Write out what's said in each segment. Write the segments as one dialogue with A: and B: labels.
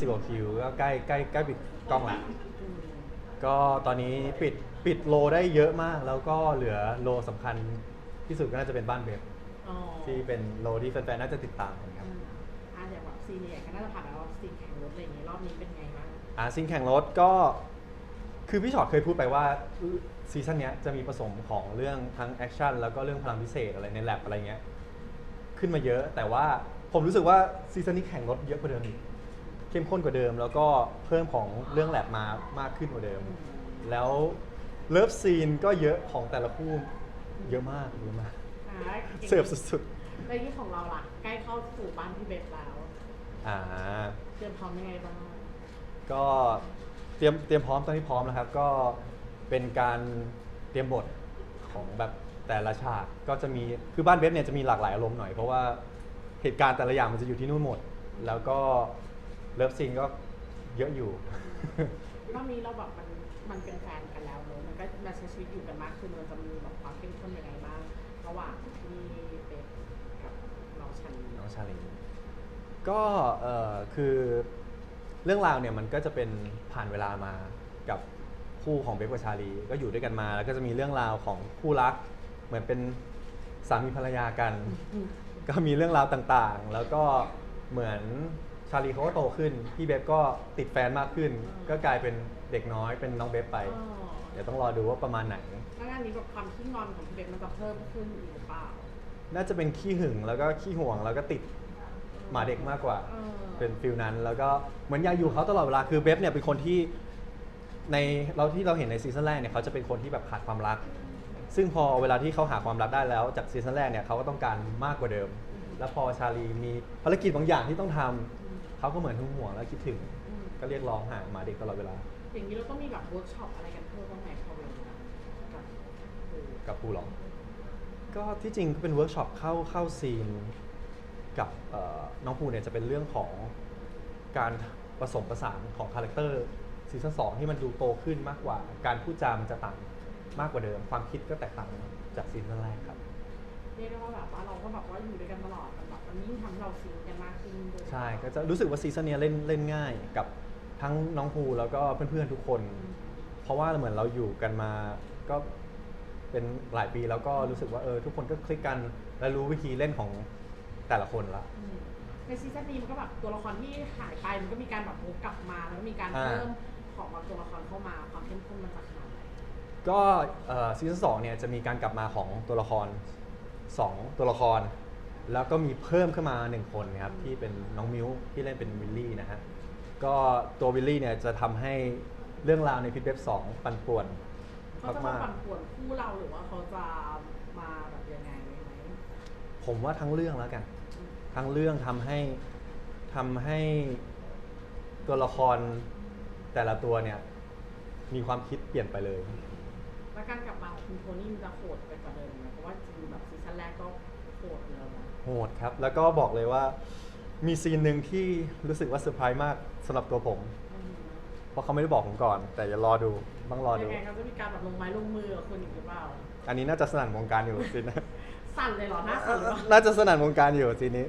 A: สิบกว่าคิวก็ใกล้ใกล้ใกล้ปิดกล้องละ
B: อืม
A: ก็ตอนนี้ปิดปิดโลได้เยอะมาก แล้วก็เหลือโลสำคัญที่สุดก็น่าจะเป็นบ้านเว็บ
B: อ๋อ
A: ที่เป็นโลที่แฟนๆน่าจะติดตามกันครับ
B: อืมอ่าอย่างแบบซีเนียร์ก็น่าจะผ่านแล้วซีนแข่งรถอะไรอย่างงี้รอบนี้เป็นไงบ้าง
A: อ่าซิงแข่งรถก็คือพี่ชอตเคยพูดไปว่าซีซั่นเนี้ยจะมีผสมของเรื่องทั้งแอคชั่นแล้วก็เรื่องพลังพิเศษอะไรในแลบอะไรเงี้ยขึ้นมาเยอะ แต่ว่าผมรู้สึกว่าซีซั่นนี้แข่งรถเยอะกว่าเดิมอีก เข้มข้นกว่าเดิม แล้วก็เพิ่มของเรื่องแลบมามากขึ้นกว่าเดิม แล้วเลิฟซีนก็เยอะของแต่ละคู่เยอะมากเยอะมาก
B: อ่า
A: เสิร์ฟสุด
B: ในที่ของเราล่ะ ใกล้เข้าสู่บ้านพี่เบสแล้ว
A: ๆอ่า
B: เตรียมพร้อมยังไงบ้าง
A: ก็เตรียมเตรียมพร้อมตอนที่พร้อมนะครับ ก็เป็นการเตรียมบทของแบบแต่ละฉากก็จะมีคือบ้านเว็บเนี่ยจะมีหลากหลายอารมณ์หน่อยเพราะว่าเหตุการณ์แต่ละอย่างมันจะอยู่ที่นู่นหมด แล้วก็ เลิฟซีนก็เยอะอยู่
B: รอบนี้เราแบบมันมันเป็นแฟนกันแล้วเนอะมันก็มาใช้ชีวิตอยู่กันมากขึ้นมันจะมีแบบความเข้มข้นยังไงบ้างระหว่างที่เบสกับน้องชัน
A: น้องชาลีก็เอ่อคือเรื่องราวเนี่ยมันก็จะเป็นผ่านเวลามากับคู่ของเบคกับชาลี ก็อยู่ด้วยกันมา แล้วก็จะมีเรื่องราวของคู่รัก เหมือนเป็นสามีภรรยากัน ก็มีเรื่องราวต่างๆ แล้วก็เหมือน ชาลีเขาก็โตขึ้น พี่เบฟก็ติดแฟนมากขึ้น ก็กลายเป็นเด็กน้อยเป็นน้องเบฟไป
B: อ๋อ
A: เดี๋ยวต้องรอดูว่าประมาณไหน
B: แล้วงานนี้แบบความขี้งอนของพี่เบสมันจะเพิ่มขึ้นอีกหรือเปล่า
A: น่าจะเป็นขี้หึงแล้วก็ขี้ห่วงแล้วก็ติดหมาเด็กมากกว่า
B: เออ
A: เป็นฟิลนั้น แล้วก็เหมือนอยากอยู่เขาตลอดเวลาคือเบฟเนี่ยเป็นคนที่ในเราที่เราเห็นในซีซั่นแรกเนี่ยเขาจะเป็นคนที่แบบขาดความรัก ซึ่งพอเวลาที่เขาหาความรักได้แล้วจากซีซั่นแรกเนี่ยเขาก็ต้องการมากกว่าเดิม แล้วพอชาลีมีภารกิจบางอย่างที่ต้องทำ เขาก็เหมือนหึงห่วงแล้วคิดถึง
B: อืม
A: ก็เรียกร้องหาหมาเด็กตลอดเวลา
B: อย่างนี้เราต้องมีแบบเวิร์กช็อปอะไรกันเพิ่มบ้างไหมพอเวลากับเออ
A: กับครูหรอ ก็ที่จริงก็เป็นเวิร์กช็อปเข้าเข้าซีนกับเอ่อน้องภูเนี่ยจะเป็นเรื่องของการผสมผสานของคาแรคเตอร์ซีซั่นสองที่มันดูโตขึ้นมากกว่า การพูดจามนจะต่างมากกว่าเดิม ความคิดก็แตกต่างจากซีซั่นแรกครับ
B: เรียกได้ว่าแบบว่าเราก็แบบว่าอยู่ด้วยกันตลอดมันแบบ มันยิ่งทำให้เราซิงกันมากขึ้นด้วย
A: ใช่ก็จะรู้สึกว่าซีซั่นเนี้ยเล่นเล่นง่ายกับทั้งน้องภูแล้วก็เพื่อนๆทุกคน
B: อืม
A: เพราะว่าเหมือนเราอยู่กันมาก็เป็นหลายปีแล้วก็รู้สึกว่าเออทุกคนก็คลิกกันและรู้วิธีเล่นของแต่ละคนละ
B: อืมในซีซั่นนี้มันก็แบบตัวละครที่หายไปมันก็มีการแบบวกกลับมาแล้วก็มีการ
A: อ่า
B: เพิ่มของแบบตัวละครเข้ามาความเข้มข้นมันจะขนาดไหน
A: ก็ซีซั่นสองเนี่ยจะมีการกลับมาของตัวละคร 2 ตัวละคร แล้วก็มีเพิ่มขึ้นมา1คนนะครับที่เป็นน้องมิวที่เล่นเป็นวิลลี่นะฮะก็ตัววิลลี่เนี่ยจะทำให้เรื่องราวในพิทเว็บสองปั่นป่วน
B: เขาจะมา
A: มา
B: ปั่นป่วนคู่เราหรือว่าเขาจะมาแบบยังไงไหม
A: ๆผมว่าทั้งเรื่องแล้วกัน
B: อืม
A: ทั้งเรื่องทำให้ทำให้ตัวละครแต่ละตัวเนี่ย มีความคิดเปลี่ยนไปเลย
B: แล้วการกลับมาของคุณโทนี่มันจะโหดไปกว่าเดิมไหม
A: ดครับ แล้วก็บอกเลยว่า มีซีนหนึ่งที่รู้สึกว่าเซอร์ไพรส์มากสำหรับตัวผม
B: อืม
A: เพราะเขาไม่ได้บอกผมก่อน แต่อย่ารอดูต้องรอดู
B: ยังไงเขาจะมีการแบบลงไม้ลงมือกับคุณอีกหรือเปล่า
A: อันนี้น่าจะสนั่นวงการอยู่ซีนนะ
B: สั่นเลยเหรอหน้าสั่นเลยเหรอ
A: น่าจะสนั่นวงการอยู่ซีนนี้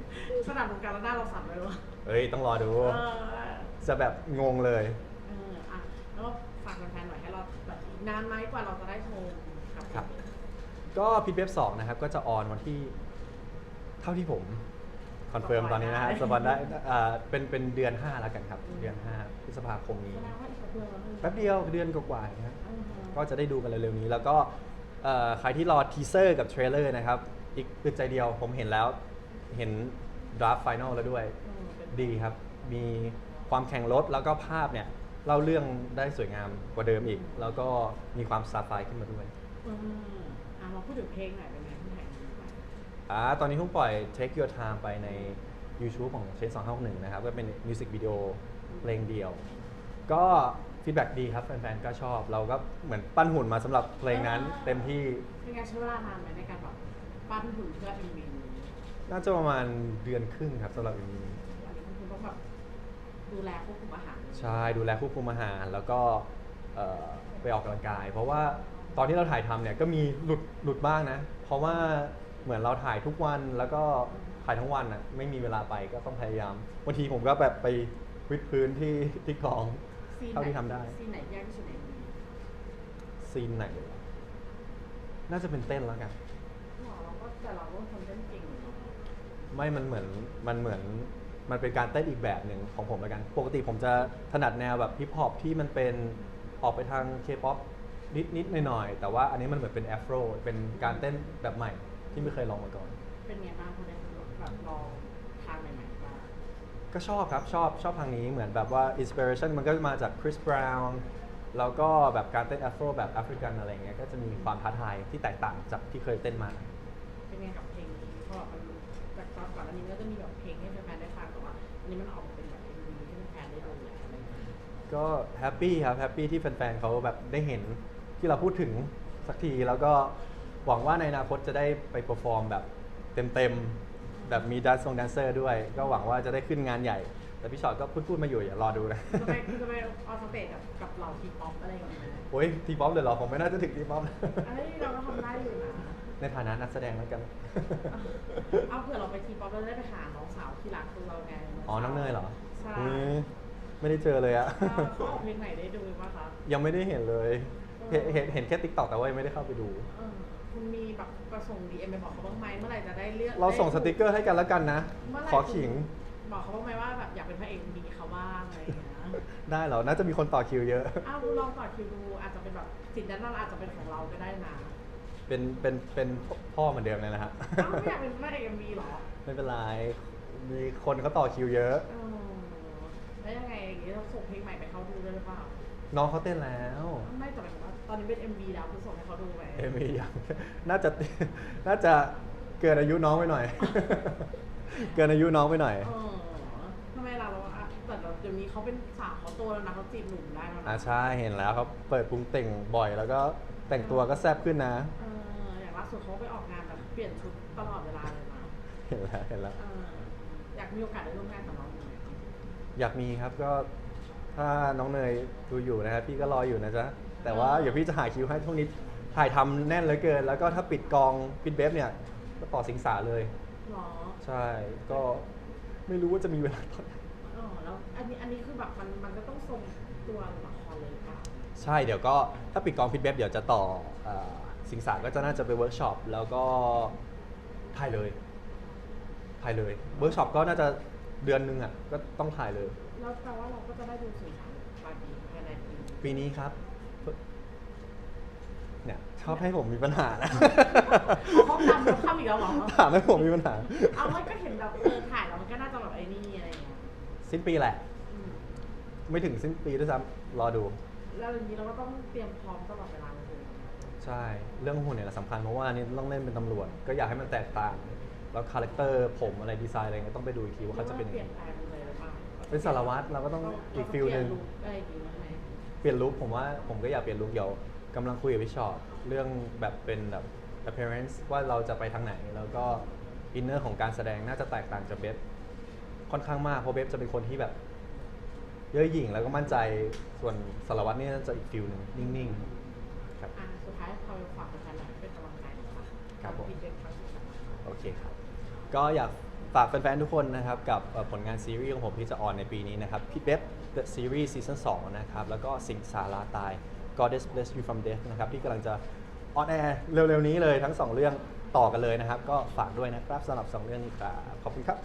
B: สนามตรงกลางแล้วหน้าเราสั่นเลยเหรอ
A: เอ้ยต้องรอดู
B: เออ
A: จะแบบงงเลย
B: เอออะแล้วก็ฝากแฟนๆหน่อยให้เราแบบอีกนานไหมกว่าเราจะได้ชมกับ
A: ครับ ก็พิทเว็บสองนะครับ ก็จะออนวันที่ เท่าที่ผมคอนเฟิร์มตอนนี้นะฮะสปอนได้อ่าเป็นเป็นเดือน5แล้วกันครับ เดือน5พฤษภาคมนี้
B: แสดงว่าอีกเดือนแล้วนึง
A: แป๊บเดียวเดือนกว่าๆนะครับ
B: อือฮึ
A: ก็จะได้ดูกันเร็วๆนี้ แล้วก็เอ่อใครที่รอทีเซอร์กับเทรลเลอร์นะครับ อีกอึดใจเดียวผมเห็นแล้ว เห็นดราฟต์ไฟนอลแล้วด้วย
B: เออเป็น
A: ดีครับ มีความแข่งรถแล้วก็ภาพเนี่ย เล่าเรื่องได้สวยงามกว่าเดิมอีก แล้วก็มีความซาไฟขึ้นมาด้วย
B: อืมอะมาพูดถึงเพลงหน่อยเป็นไงที่ไหนดีไหม
A: อ่าตอนนี้เพิ่งปล่อย Take Your Time ไปใน YouTube ของเชน251นะครับ ก็เป็นมิวสิกวิดีโอเพลงเดียว ก็ฟีดแบ็ดีครับ แฟนๆ ก็ชอบ เราก็เหมือนปั้นหุ่นมาสำหรับเพลงนั้นเต็มที่
B: เป็นไงใช้เวลานานไหมในการแบบปั้นหุ่นเพื่อ MV นี้
A: น่าจะประมาณเดือนครึ่งครับสำหรับอันนี้
B: อันนี้คุณต้องแบบดูแลควบคุมอาหาร
A: ใช่ดูแลควบคุมอาหาร แล้วก็เอ่อไปออกกำลังกาย เพราะว่าตอนที่เราถ่ายทำเนี่ยก็มีหลุดหลุดบ้างนะ เพราะว่า เหมือนเราถ่ายทุกวันแล้วก็ถ่ายทั้งวันอะไม่มีเวลาไปก็ต้องพยายามบางทีผมก็แบบไปวิดพื้นที่ที่กอง
B: ซีน
A: เท่าที่ทำได้
B: ซีนไหนยากที่สุดใน MV
A: ซีนไหนวะน่าจะเป็นเต้นแล้วกัน
B: หรอเราก็แต่เราก็คนเต้นเก่งอยู่เนอะ
A: ไม่มันเหมือน มันเหมือน มันเป็นการเต้นอีกแบบหนึ่งของผมแล้วกัน ปกติผมจะถนัดแนวแบบฮิปฮอปที่มันเป็นออกไปทางเคป๊อปนิดนิดหน่อยหน่อยๆ แต่ว่าอันนี้มันเหมือนเป็นแอฟโร เป็นการเต้นแบบใหม่ ที่ไม่เคยลองมาก่อน
B: เป็นไงบ้างคุณได้แบบลองทางใหม่ๆบ้าง
A: ก็ชอบครับชอบชอบทางนี้เหมือนแบบว่าอินสปิเรชันมันก็มาจากคริสบราวน์แล้วก็แบบการเต้นแอฟโรแบบแอฟริกันอะไรเงี้ยก็จะมีความท้าทายที่แตกต่างจากที่เคยเต้นมา
B: เป็นไงกับเพลงนี้เพราะว่ามันจากตอนก่อนอันนี้มันก็จะมีแบบเพลงให้แฟนๆได้ฟังแต่ว่าอันนี้มันออกมาเป็นแบบ MV ที่แฟนๆได้ดูแล้วอะไรอย่างเงี้ย
A: ก็แฮปปี้ครับแฮปปี้ที่แฟนๆเขาแบบได้เห็นที่เราพูดถึงสักทีแล้วก็ หวังว่าในอนาคตจะได้ไปเปอร์ฟอร์มแบบเต็มๆ แบบมีดันซงแดนเซอร์ด้วย ก็หวังว่าจะได้ขึ้นงานใหญ่ แต่พี่ชอตก็พูดๆมาอยู่อย่ารอดูนะ
B: จะไปจะไปออสเตจกับกับเราทีป๊อปอะไรอย่างเงี้ย
A: โอ้ยทีป๊อปเลยเหรอผมไม่น่าจะถึงทีป๊อป
B: อันนี้เราก็ทำได้อยู่นะ
A: ในฐานะนักแสดงแล้วกัน
B: เอาเผื่อเราไปทีป๊อปแล้วได้ไปหาน้องสาวที่รักของเราไง
A: อ๋อน้องเนยเหรอ
B: ใช่
A: อุ๊ยไม่ได้เจอเลยอะ
B: เขาออกเพลงไหนได้ดูป่ะคะ
A: ยังไม่ได้เห็นเลย เห็นเห็นเห็นแค่ติ๊กต็อกแต่ว่ายังไม่ได้เข้าไปดู
B: เออ คุณมีแบบประสงค์ดีเอ็มไปบอกเขาบ้างไหมเมื่อไหร่จะได้เลือก
A: เราส่งส
B: ได้
A: ติกเกอร์ให้กันแล้วกันนะ
B: เมื่อไหร่
A: ขอขิง
B: บอกเขาบ้างไหมว่าแบบอยากเป็นพระเอกดีเขาบ้างอะไรอย่างเงี้ย
A: ได้เหรอ น่าจะมีคนต่อคิวเยอะ
B: อ้าวลองต่อคิวดูอาจจะเป็นแบบสินนั้นเราอาจจะเป็นของเราก็ได้นะ
A: เป็นเป็นเป็นพ่อเหมือนเดิมเลยนะฮะ
B: อ้าวไม่อยากเป็นพระเอกเอ็มวีหรอ
A: ไม่เป็นไร มีคนเขาต่อคิวเยอะ
B: เออแล้วยังไงอย่างเงี้ยเราส่งเพลงใหม่ไปเขาดูด้วยหรือเปล่า
A: น้องเขาเต้นแล้ว
B: ไม่แต่หมายถึงว่าตอนนี้เป็น MV แล้วคุณส่งให้เขาดูไหม
A: เอมี่ยัง น่าจะ น่าจะเกินอายุน้องไปหน่อย เกินอายุน้องไปหน่อย
B: เออทำไมล่ะเราอะแต่เราเดี๋ยวนี้เขาเป็นสาวเขาโตแล้วนะเขาจีบหนุ่มได้แล้วนะ
A: อ่าใช่เห็นแล้วเขาเปิดปรุงแต่งบ่อย แล้วก็แต่งตัวก็แซ่บขึ้นนะ
B: เอออย่างล่าสุดเขาไปออกงานแบบเปลี่ยนชุดตลอดเวลาเลยนะ
A: เห็นแล้วเห็นแล้ว
B: เอออยากมีโอกาสได้ร่วมงานกับน้องไหม
A: อยากมีครับก็ ถ้าน้องเนยดูอยู่นะครับพี่ก็รออยู่นะจ๊ะแต่ว่าเดี๋ยวพี่จะหาคิวให้ช่วงนี้ถ่ายทำแน่นเหลือเกิน แล้วก็ถ้าปิดกองปิดเบฟเนี่ยก็ต่อสิงสาเลย
B: หรอ
A: ใช่ก็ไม่รู้ว่าจะมีเวลาตอนไหน
B: เออแล้วอันนี้อันนี้คือแบบมันมันก็ต้องทรงตัวละครเลยหรือเปล่า
A: ใช่เดี๋ยวก็ถ้าปิดกองปิดเบฟเดี๋ยวจะต่อเอ่อสิงสาก็จะน่าจะไปเวิร์กช็อปแล้วก็ถ่ายเลยถ่ายเลยเวิร์กช็อปก็น่าจะ เดือนหนึงอะก็ต้องถ่ายเลย
B: แล้วแปลว่าเราก็จะได้ดูสื่อสารปลายปีภายในปีนี้
A: ปีนี้ครับ เนี่ยชอบให้ผมมีปัญหานะ
B: เอาห้องดำแล้วเข้าอีกแล้วเหรอ
A: ถามให้ผมมีปัญหา
B: เอามันก็เห็นแบบเออถ่ายแล้วมันก็น่าจะแบบไอ้นี่อะไรอย่างเงี้ย
A: สิ้นปีแหละ
B: อืม
A: ไม่ถึงสิ้นปีด้วยซ้ำรอดู
B: แล้วอย่างนี้เราก็ต้องเตรียมพร้อมตลอดเวลาเลย
A: ใช่ เรื่องหุ่นเนี่ยแหละสำคัญเพราะว่าอันนี้ต้องเล่นเป็นตำรวจ ก็อยากให้มันแตกต่าง แล้วคาแรคเตอร์ผมอะไรดีไซน์อะไรเงี้ยต้องไปดูอีกทีว่าเขาจะเป็นยัง
B: เปลี่
A: ไง
B: ยนแปลงเลยหรือเปล่า
A: เป็นสารวัตรเราก็ต้องอีกฟิลหนึ่ง
B: เปลี่ยลุคอะไรอย่างงี้บ้างไหม
A: เปลี่ยนลุคผมว่าผมก็อยากเปลี่ยนลุคเดี๋ยวกำลังคุยกับพี่ชอตเรื่องแบบเป็นแบบ appearance ว่าเราจะไปทางไหนแล้วก็อินเนอร์ของการแสดงน่าจะแตกต่างจากเบฟค่อนข้างมากเพราะเบฟจะเป็นคนที่แบบ เย่อหยิ่งแล้วก็มั่นใจส่วนสารวัตรนี่น่าจะอีกฟิลหนึ่งนิ่งๆครับ
B: อะสุดท้ายพอฝากแฟนๆหน่อยเป็นกำลังใจหน่อยค่ะ
A: ครับผม โอเคครับ ก็อยากฝากแฟนๆทุกคนนะครับ กับเอ่อผลงานซีรีส์ของผมที่จะออนในปีนี้นะครับพี่เบ๊บ The Series Season 2 นะครับ แล้วก็สิงสาราตาย Goddess Bless You from Death นะครับ ที่กำลังจะออนแอร์เร็วๆนี้เลยทั้ง 2 เรื่องต่อกันเลยนะครับ ก็ฝากด้วยนะครับสำหรับ 2 เรื่องนี้ครับขอบคุณครับ